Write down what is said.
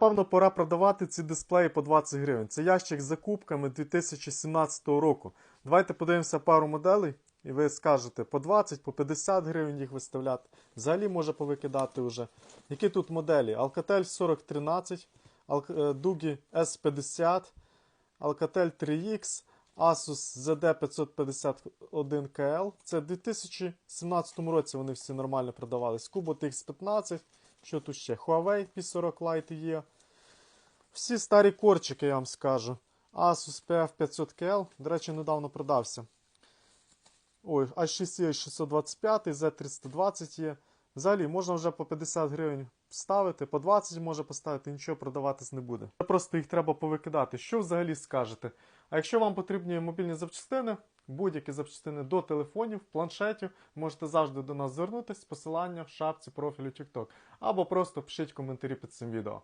Напевно, пора продавати ці дисплеї по 20 гривень. Це ящик з закупками 2017 року. Давайте подивимося пару моделей, і ви скажете по 20, по 50 гривень їх виставляти. Взагалі може повикидати вже. Які тут моделі? Alcatel 4013, Al- е, Dugi S50, Alcatel 3X, Asus ZD551KL. Це в 2017 році вони всі нормально продавались. Kubot X15, що тут ще? Huawei P40 Lite є. Всі старі корчики, я вам скажу. Asus PF500KL, до речі, недавно продався. Ой, A6 625, Z320 є. Взагалі, можна вже по 50 гривень ставити, по 20 може поставити, нічого продаватись не буде. Просто їх треба повикидати. Що взагалі скажете? А якщо вам потрібні мобільні запчастини, будь-які запчастини до телефонів, планшетів, можете завжди до нас звернутися, посилання в шапці профілю TikTok. Або просто пишіть коментарі під цим відео.